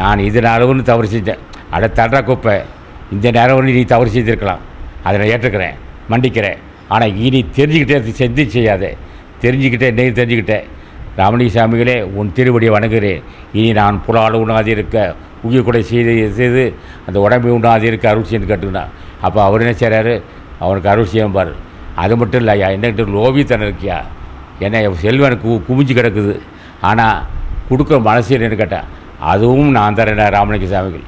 நான் இது அளவுன்னு தவறு செஞ்சேன். அட தடுற குப்பை. இந்த நேரம் நீ தவறு செய்திருக்கலாம். அதை நான் ஏற்றுக்கிறேன். மண்டிக்கிறேன் ஆனால் இனி தெரிஞ்சுக்கிட்டே செஞ்சு செய்யாதே. தெரிஞ்சுக்கிட்டே நீ தெரிஞ்சுக்கிட்டேன் ராமலிசாமிகளே உன் திருவடியை வணங்குகிறேன். இனி நான் புலால் உண்ணாது இருக்க உயிர் கூட செய்து செய்து அந்த உடம்பை உண்ணாது இருக்க அருள் செய்யு கட்டுனா அப்போ அவர் என்ன செய்கிறாரு அவனுக்கு அருள் செய்யும் பாரு. அது மட்டும் இல்லையா என்னகிட்ட லோபித்தனம் இருக்கியா? என்ன செல்வனுக்கு குமிஞ்சு கிடக்குது. ஆனால் கொடுக்குற மனசு என்னன்னு கேட்டேன் அதுவும் நான் தரேன் ராமலிங்க சாமிகள்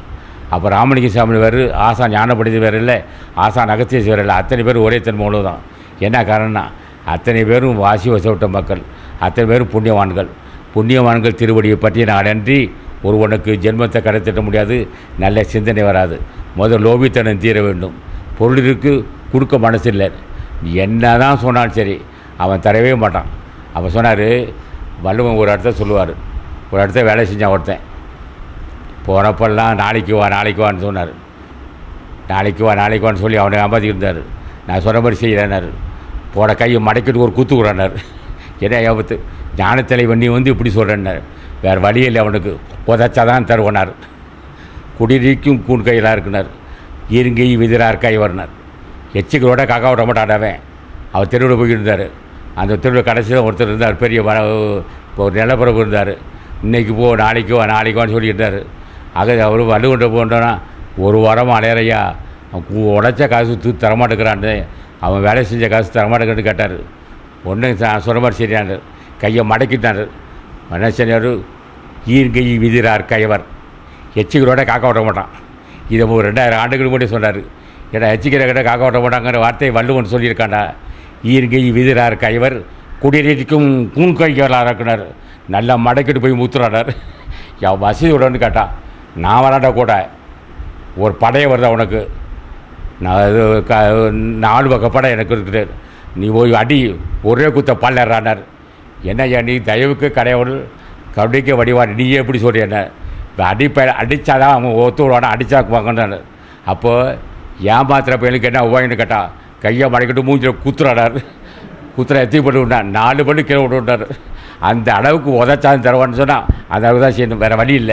அப்போ ராமலிங்க சாமி வேறு ஆசா ஞானப்படுத்தி வேறு இல்லை ஆசா அகத்தியஸ் வேறு இல்லை. அத்தனை பேர் ஒரே தன்மை தான் என்ன காரணம்னா அத்தனை பேரும் வாசி வசப்பட்ட மக்கள் அத்தனை பேரும் புண்ணியவான்கள். புண்ணியவான்கள் திருவடியை பற்றி நான் நன்றி ஒருவனுக்கு ஜென்மத்தை கடத்திட முடியாது நல்ல சிந்தனை வராது. முதல் லோபித்தனம் தீர வேண்டும். பொருளிற்கு கொடுக்க மனசு இல்லை. என்ன தான் சொன்னாலும் சரி அவன் தரவே மாட்டான். அவன் சொன்னார் வள்ளுவன் ஒரு இடத்த சொல்லுவார். ஒரு இடத்த வேலை செஞ்சான் ஒருத்தன். போகிறப்பெல்லாம் நாளைக்கு வா நாளைக்கு வான்னு சொன்னார். நாளைக்கு வா நாளைக்கு வான்னு சொல்லி அவனை ஏமாத்திட்டு இருந்தார் நான் சொன்ன மாதிரி செய்கிறேன்னாரு போட கையை மடக்கிட்டு ஒரு குத்து விட்றானார் என்ன ஆபத்து ஞானத்தலைவன் நீ வந்து இப்படி சொல்கிறேன்னார் வேறு வழி இல்லை அவனுக்கு. உதச்சாதான் தருவனார். குடிநீக்கும் கூண் கையெல்லாம் இருக்குனார். இருங்கை விதிரார் கை வரனார் எச்சிக்கலோட காக்கா விட மாட்டாடவன் அவர் தெருவில் போய்கிட்டு இருந்தார் அந்த தெருவில் கடைசியில் ஒருத்தர் இருந்தார். பெரிய இப்போ ஒரு நிலப்பரப்பு இருந்தார். இன்றைக்கி போ நாளைக்கு வா நாளைக்கு வான்னு சொல்லிட்டு இருந்தார் ஆக அவர் வலுவண்ட போன்றோன்னா ஒரு வாரம் அலையறையா? அவன் உடைச்ச காசு தூ தரமாட்டேங்கிறான்னு அவன் வேலை செஞ்ச காசு தரமாட்டேங்கிறது கேட்டார். ஒன்று சொன்ன மாதிரி சரியானார் கையை மடக்கிட்டார். என்ன சொன்னார் ஈர்கை விதிரார் கைவர் எச்சிகளோட காக்க விட மாட்டான். இதை ஒரு ரெண்டாயிரம் ஆண்டுகளுக்கு முன்னாடி சொன்னார். ஏன்னா எச்சிக்கிற கிட்ட காக்க விட மாட்டாங்கிற வார்த்தையை வள்ளுவன் சொல்லியிருக்காண்டா ஈர்கை விதிரார் கைவர் குடிநீருக்கும் கூண் கைகளாக இருக்கிறார் நல்லா மடக்கிட்டு போய் முத்துறானார். என் வசதி விடன்னு கேட்டான். நான் வராட்ட கூட ஒரு படையை வருதா உனக்கு? நான் இது க நாலு பக்க படம் எனக்கு இருக்குது. நீ போய் அடி ஒரே குத்த பல்லறானார். என்னய்யா நீ தயவுக்கு கடையவள் கபடிக்கு வடிவான் நீயே எப்படி சொல்ற என்ன? இப்போ தான் அவன் ஒத்து விடுவானா அடித்தா வாங்கினார் அப்போது ஏமாத்துற பையனுக்கு என்ன உபாயம்னு கேட்டால் கையை மடக்கிட்டு மூஞ்சில் குத்துறானார். குத்துற எத்தி போட்டு விட்டான் நாலு பண்ணி கீழே விட்டு விட்டார் அந்த அளவுக்கு உதச்சாலும் தருவான்னு சொன்னால் அந்த அளவுக்கு தான் செய்யணும். வேறு வழி இல்லை.